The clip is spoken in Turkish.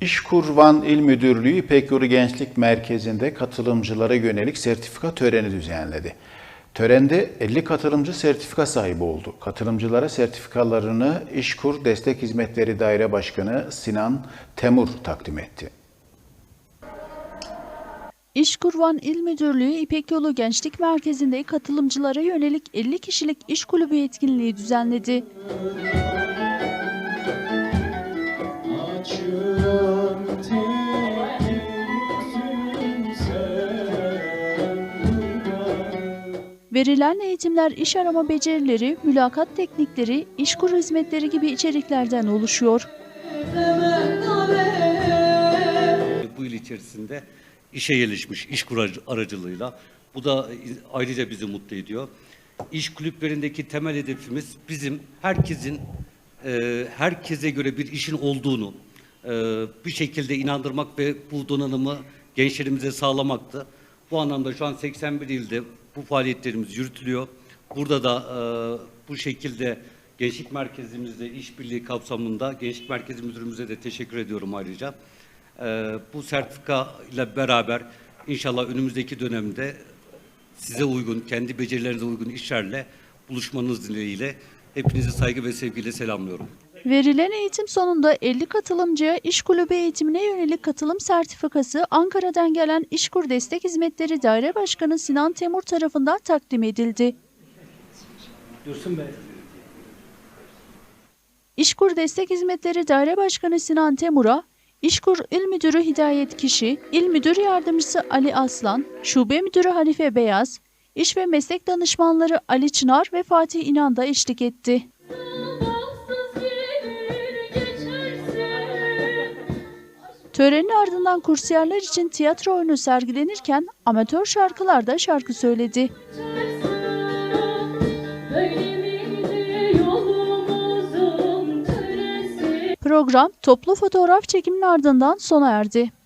İşkur Van İl Müdürlüğü İpek Yolu Gençlik Merkezi'nde katılımcılara yönelik sertifika töreni düzenledi. Törende 50 katılımcı sertifika sahibi oldu. Katılımcılara sertifikalarını İşkur Destek Hizmetleri Daire Başkanı Sinan Temur takdim etti. İşkurvan İl Müdürlüğü İpek Yolu Gençlik Merkezi'nde katılımcılara yönelik 50 kişilik iş kulübü etkinliği düzenledi. Verilen eğitimler iş arama becerileri, mülakat teknikleri, işkur hizmetleri gibi içeriklerden oluşuyor. bu yıl içerisinde işe yerleşmiş iş kuracı aracılığıyla. Bu da ayrıca bizi mutlu ediyor. İş kulüplerindeki temel hedefimiz bizim herkesin e, herkese göre bir işin olduğunu e, bir şekilde inandırmak ve bu donanımı gençlerimize sağlamaktı. Bu anlamda şu an 81 ilde bu faaliyetlerimiz yürütülüyor. Burada da e, bu şekilde gençlik merkezimizde işbirliği kapsamında gençlik merkezi müdürümüze de teşekkür ediyorum ayrıca. Ee, bu sertifika ile beraber inşallah önümüzdeki dönemde size uygun, kendi becerilerinize uygun işlerle buluşmanız dileğiyle hepinizi saygı ve sevgiyle selamlıyorum. Verilen eğitim sonunda 50 katılımcıya iş kulübü eğitimine yönelik katılım sertifikası Ankara'dan gelen İşkur Destek Hizmetleri Daire Başkanı Sinan Temur tarafından takdim edildi. İşkur Destek Hizmetleri Daire Başkanı Sinan Temur'a İşkur İl Müdürü Hidayet Kişi, İl Müdür Yardımcısı Ali Aslan, Şube Müdürü Hanife Beyaz, İş ve Meslek Danışmanları Ali Çınar ve Fatih İnan da eşlik etti. Törenin ardından kursiyerler için tiyatro oyunu sergilenirken amatör şarkılar da şarkı söyledi. Program toplu fotoğraf çekiminin ardından sona erdi.